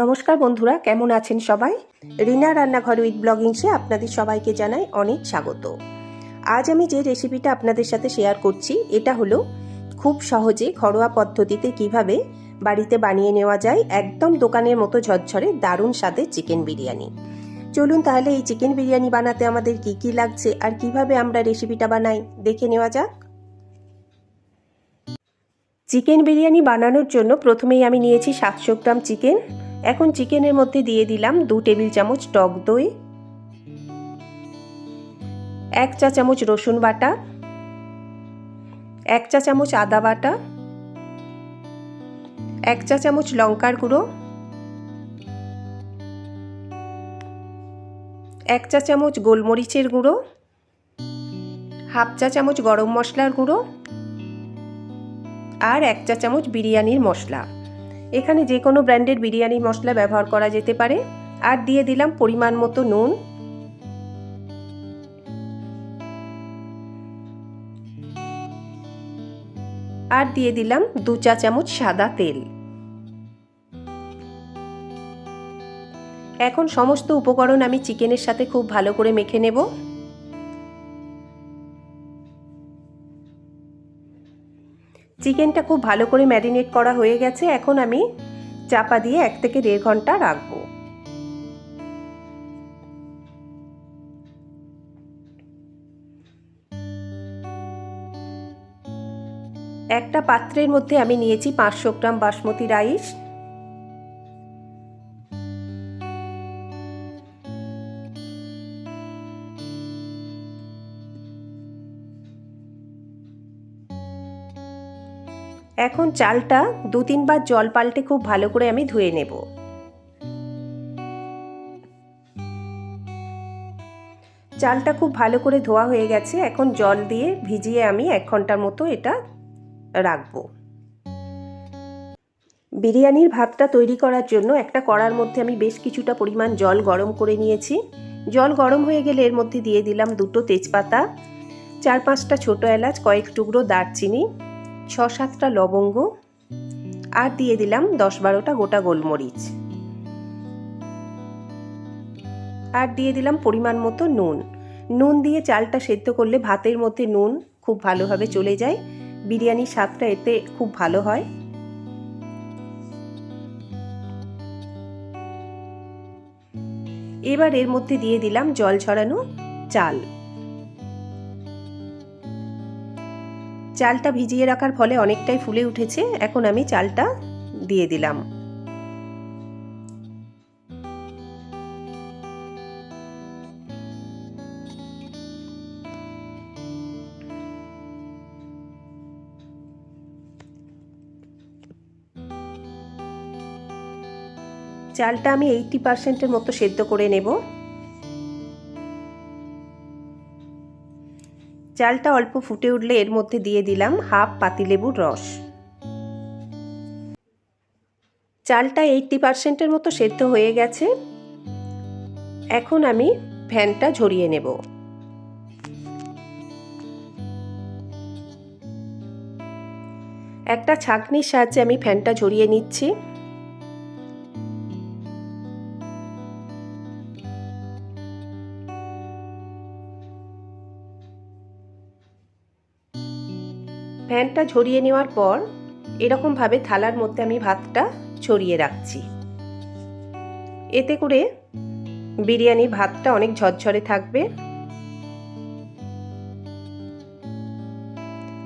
নমস্কার বন্ধুরা, কেমন আছেন সবাই? রিনা রান্নাঘর উইথ ব্লগিংসে আপনাদের সবাইকে জানাই অনেক স্বাগত। আজ আমি যে রেসিপিটা আপনাদের সাথে শেয়ার করছি, এটা হলো খুব সহজে ঘরোয়া পদ্ধতিতে কীভাবে বাড়িতে বানিয়ে নেওয়া যায়, একদম দোকানের মতো ঝরঝরে দারুণ স্বাদের চিকেন বিরিয়ানি। চলুন তাহলে এই চিকেন বিরিয়ানি বানাতে আমাদের কি কি লাগছে আর কীভাবে আমরা রেসিপিটা বানাই, দেখে নেওয়া যাক। চিকেন বিরিয়ানি বানানোর জন্য প্রথমেই আমি নিয়েছি সাতশো গ্রাম চিকেন এখন চিকেনের মধ্যে দিয়ে দিলাম দু টেবিল চামচ টক দই, এক চা চামচ রসুন বাটা, এক চা চামচ আদা বাটা, এক চা চামচ লঙ্কার গুঁড়ো, এক চা চামচ গোলমরিচের গুঁড়ো, হাফ চা চামচ গরম মশলার গুঁড়ো আর এক চা চামচ বিরিয়ানির মশলা। এখানে যে কোনো ব্র্যান্ডের বিরিয়ানি মশলা ব্যবহার করা যেতে পারে। আর দিয়ে দিলাম পরিমাণ মতো নুন। আর দিয়ে দিলাম দু চা চামচ সাদা তেল। এখন সমস্ত উপকরণ আমি চিকেনের সাথে খুব ভালো করে মেখে নেব। চিকেনটা খুব ভালো করে ম্যারিনেট করা হয়ে গেছে। এখন আমি চাপা দিয়ে এক থেকে দেড় ঘণ্টা রাখব। একটা পাত্রের মধ্যে আমি নিয়েছি পাঁচশো গ্রাম বাসমতি রাইস। এখন চালটা দু তিনবার জল পাল্টে খুব ভালো করে আমি ধুয়ে নেব। চালটা খুব ভালো করে ধোয়া হয়ে গেছে, এখন জল দিয়ে ভিজিয়ে আমি এক ঘণ্টার মতো এটা রাখব। বিরিয়ানির ভাতটা তৈরি করার জন্য একটা কড়ার মধ্যে আমি বেশ কিছুটা পরিমাণ জল গরম করে নিয়েছি। জল গরম হয়ে গেলে এর মধ্যে দিয়ে দিলাম দুটো তেজপাতা, চার পাঁচটা ছোটো এলাচ, কয়েক টুকরো দারচিনি ছ সাতটা লবঙ্গ আর দিয়ে দিলাম দশ বারোটা গোটা গোলমরিচ। আর দিয়ে দিলাম পরিমাণ মতো নুন। নুন দিয়ে চালটা সেদ্ধ করলে ভাতের মধ্যে নুন খুব ভালোভাবে চলে যায়। বিরিয়ানির স্বাদটা এতে খুব ভালো হয়। এবার এর মধ্যে দিয়ে দিলাম জল ছড়ানো চাল। চালটা ভিজিয়ে রাখার ফলে অনেকটাই ফুলে উঠেছে। এখন আমি চালটা দিয়ে দিলাম। চালটা আমি এইটটি পার্সেন্টের মতো সেদ্ধ করে নেব। চালটা অল্প ফুটে উঠলে এর মধ্যে দিয়ে দিলাম হাফ পাতিলেবুর রস। চালটা এইটটি পার্সেন্টের মতো সেদ্ধ হয়ে গেছে। এখন আমি ফ্যানটা ঝরিয়ে নেব। একটা ছাঁকনির সাহায্যে আমি ফ্যানটা ঝরিয়ে নিচ্ছি। ফ্যানটা ঝরিয়ে নেওয়ার পর এরকমভাবে থালার মধ্যে আমি ভাতটা ছড়িয়ে রাখছি। এতে করে বিরিয়ানির ভাতটা অনেক ঝরঝরে থাকবে।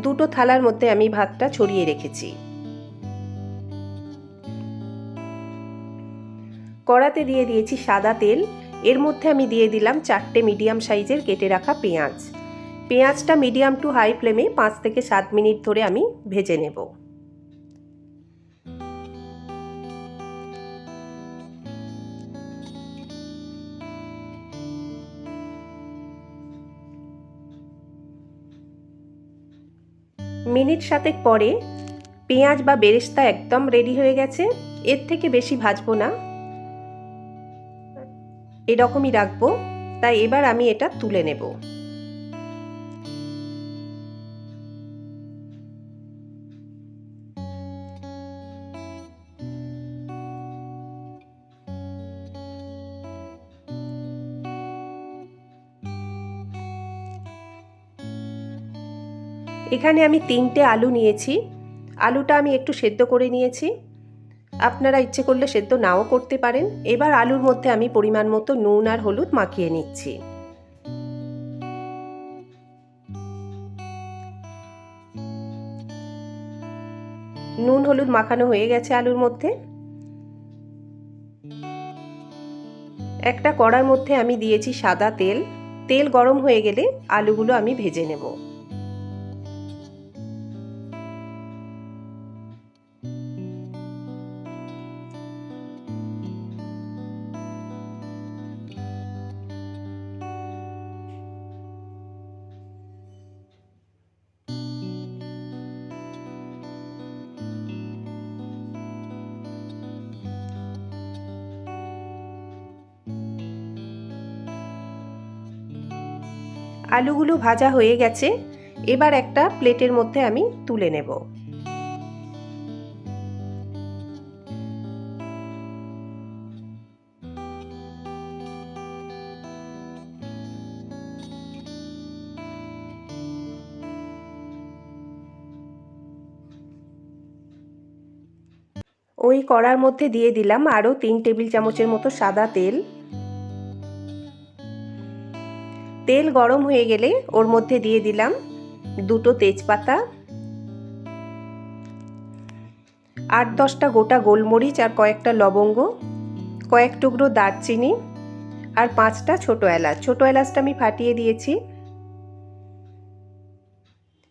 দুটো থালার মধ্যে আমি ভাতটা ছড়িয়ে রেখেছি। কড়াতে দিয়ে দিয়েছি সাদা তেল। এর মধ্যে আমি দিয়ে দিলাম চারটে মিডিয়াম সাইজের কেটে রাখা পেঁয়াজ। পেঁয়াজটা মিডিয়াম টু হাই ফ্লেমে পাঁচ থেকে সাত মিনিট ধরে আমি ভেজে নেব। মিনিট সাতেক পরে পেঁয়াজ বা বেরেস্তা একদম রেডি হয়ে গেছে। এর থেকে বেশি ভাজবো না। এরকমই রাখব। তাই এবার আমি এটা তুলে নেব। এখানে আমি তিনটে আলু নিয়েছি। আলুটা আমি একটু সেদ্ধ করে নিয়েছি। আপনারা ইচ্ছে করলে সেদ্ধ নাও করতে পারেন। এবার আলুর মধ্যে আমি পরিমাণ মতো নুন আর হলুদ মাখিয়ে নিচ্ছি। নুন হলুদ মাখানো হয়ে গেছে আলুর মধ্যে। একটা কড়ার মধ্যে আমি দিয়েছি সাদা তেল। তেল গরম হয়ে গেলে আলুগুলো আমি ভেজে নেব। আলুগুলো ভাজা হয়ে গেছে, এবার একটা প্লেটের মধ্যে আমি তুলে নেব। ওই কড়ার মধ্যে দিয়ে দিলাম আরও তিন টেবিল চামচের মতো সাদা তেল। তেল গরম হয়ে গেলে ওর মধ্যে দিয়ে দিলাম দুটো তেজপাতা, আট দশটা গোটা গোলমরিচ আর কয়েকটা লবঙ্গ, কয়েক টুকরো দারচিনি আর পাঁচটা ছোটো এলাচ। ছোটো এলাচটা আমি ফাটিয়ে দিয়েছি।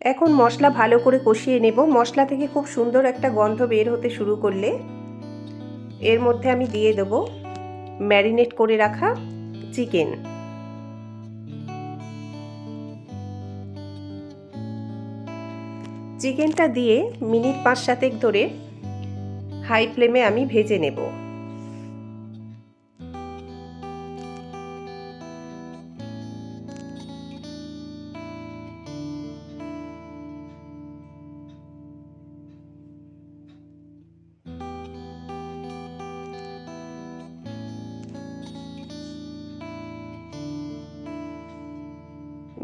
এখন মশলা ভালো করে কষিয়ে নেব। মশলা থেকে খুব সুন্দর একটা গন্ধ বের হতে শুরু করলে এর মধ্যে আমি দিয়ে দেবো ম্যারিনেট করে রাখা চিকেন। চিকেনটা দিয়ে মিনিট পাঁচ সাতেক ধরে হাই ফ্লেমে আমি ভেজে নেব।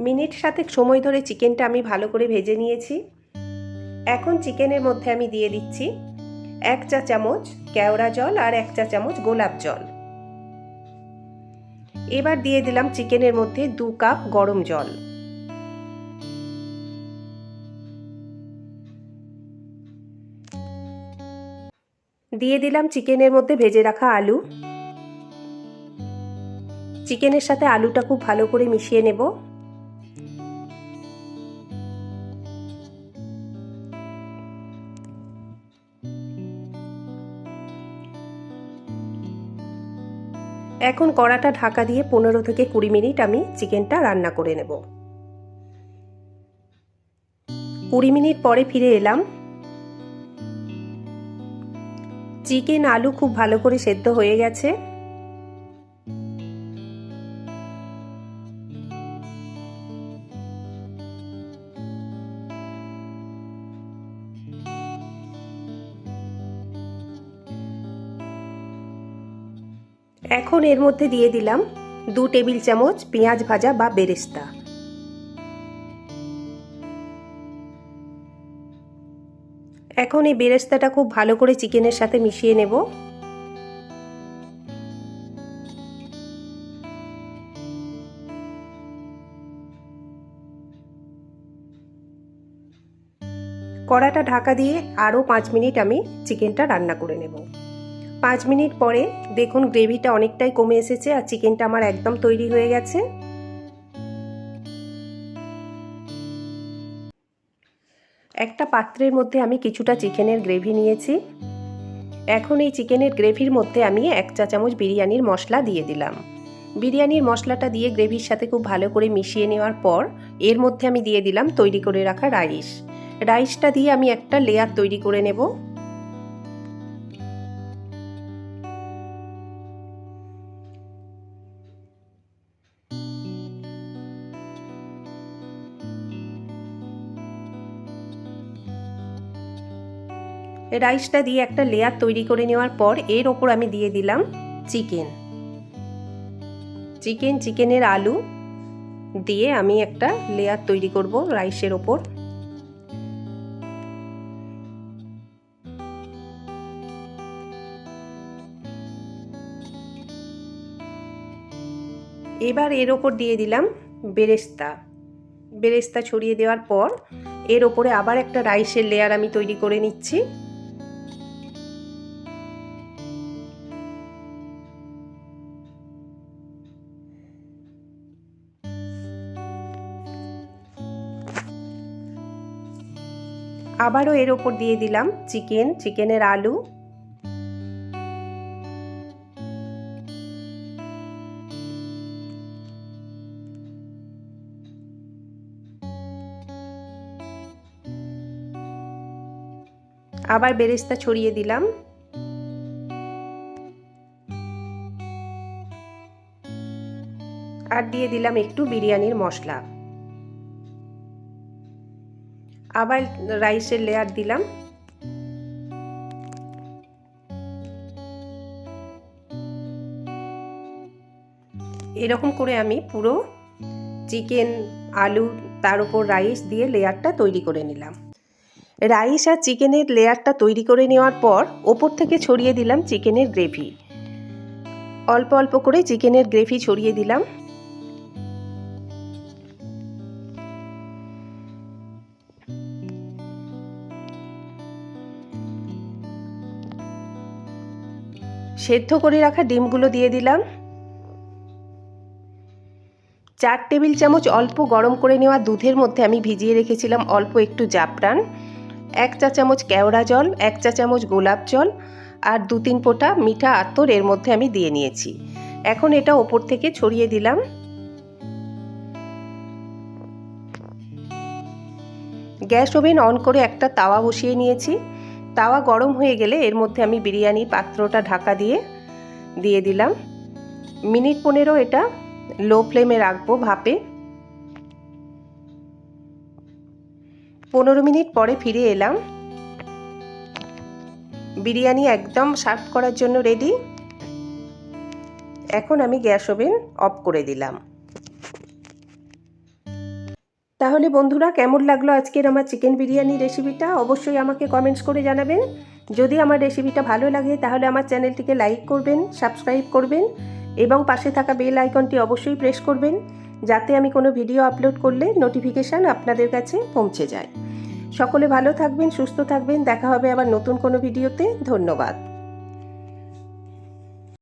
মিনিট সাথে সময় ধরে চিকেনটা আমি ভালো করে ভেজে নিয়েছি। এখন চিকেনের মধ্যে আমি দিয়ে দিচ্ছি এক চা চামচ কেওড়া জল আর এক চা চামচ গোলাপ জল। এবার দিয়ে দিলাম চিকেনের মধ্যে দু কাপ গরম জল। দিয়ে দিলাম চিকেনের মধ্যে ভেজে রাখা আলু। চিকেনের সাথে আলুটা খুব ভালো করে মিশিয়ে নেব। এখন কড়াটা ঢাকা দিয়ে পনেরো থেকে কুড়ি মিনিট আমি চিকেনটা রান্না করে নেব। কুড়ি মিনিট পরে ফিরে এলাম। চিকেন আলু খুব ভালো করে সেদ্ধ হয়ে গেছে। এখন এর মধ্যে দিয়ে দিলাম দু টেবিল চামচ পেঁয়াজ ভাজা বা বেরেস্তা। এখন এই বেরেস্তাটা খুব ভালো করে চিকেনের সাথে মিশিয়ে নেব। কড়াটা ঢাকা দিয়ে আরও পাঁচ মিনিট আমি চিকেনটা রান্না করে নেব। পাঁচ মিনিট পরে দেখুন গ্রেভিটা অনেকটাই কমে এসেছে আর চিকেনটা আমার একদম তৈরি হয়ে গেছে। একটা পাত্রের মধ্যে আমি কিছুটা চিকেনের গ্রেভি নিয়েছি। এখন এই চিকেনের গ্রেভির মধ্যে আমি এক চা চামচ বিরিয়ানির মশলা দিয়ে দিলাম। বিরিয়ানির মশলাটা দিয়ে গ্রেভির সাথে খুব ভালো করে মিশিয়ে নেওয়ার পর এর মধ্যে আমি দিয়ে দিলাম তৈরি করে রাখা রাইস। রাইসটা দিয়ে আমি একটা লেয়ার তৈরি করে নেব। রাইসটা দিয়ে একটা লেয়ার তৈরি করে নেওয়ার পর এর ওপর আমি দিয়ে দিলাম চিকেন। চিকেন, চিকেনের আলু দিয়ে আমি একটা লেয়ার তৈরি করব রাইসের ওপর। এবার এর ওপর দিয়ে দিলাম বেরেস্তা। বেরেস্তা ছড়িয়ে দেওয়ার পর এর ওপরে আবার একটা রাইসের লেয়ার আমি তৈরি করে নিচ্ছি। আবারও এর ওপর দিয়ে দিলাম চিকেন, চিকেনের আলু। আবার বেরেস্তা ছড়িয়ে দিলাম। আর দিয়ে দিলাম একটু বিরিয়ানির মশলা। আবার রাইসের লেয়ার দিলাম। এরকম করে আমি পুরো চিকেন, আলু, তার উপর রাইস দিয়ে লেয়ারটা তৈরি করে নিলাম। রাইস আর চিকেনের লেয়ারটা তৈরি করে নেওয়ার পর ওপর থেকে ছড়িয়ে দিলাম চিকেনের গ্রেভি। অল্প অল্প করে চিকেনের গ্রেভি ছড়িয়ে দিলাম। সেদ্ধ করে রাখা ডিমগুলো দিয়ে দিলাম। চার টেবিল চামচ অল্প গরম করে নেওয়া দুধের মধ্যে আমি ভিজিয়ে রেখেছিলাম অল্প একটু জাফরান, এক চা চামচ কেওড়া জল, এক চা চামচ গোলাপ জল আর দু তিন ফোঁটা মিঠা আতর এর মধ্যে আমি দিয়ে নিয়েছি। এখন এটা ওপর থেকে ছড়িয়ে দিলাম। গ্যাস ওভেন অন করে একটা তাওয়া বসিয়ে নিয়েছি। তাওয়া গরম হয়ে গেলে এর মধ্যে আমি বিরিয়ানির পাত্রটা ঢাকা দিয়ে দিয়ে দিলাম। মিনিট পনেরো এটা লো ফ্লেমে রাখব ভাপে। পনেরো মিনিট পরে ফিরে এলাম। বিরিয়ানি একদম সার্ভ করার জন্য রেডি। এখন আমি গ্যাস ওভেন অফ করে দিলাম। তাহলে বন্ধুরা, কেমন লাগল আজকের আমার চিকেন বিরিয়ানি রেসিপিটা অবশ্যই আমাকে কমেন্টস করে জানাবেন। যদি আমার রেসিপিটা ভালো লাগে, তাহলে আমার চ্যানেলটিকে লাইক করবেন সাবস্ক্রাইব করবেন এবং পাশে থাকা বেল আইকনটি অবশ্যই প্রেস করবেন, যাতে আমি কোনো ভিডিও আপলোড করলে নোটিফিকেশান আপনাদের কাছে পৌঁছে যায়। সকলে ভালো থাকবেন, সুস্থ থাকবেন। দেখা হবে আবার নতুন কোনো ভিডিওতে ধন্যবাদ।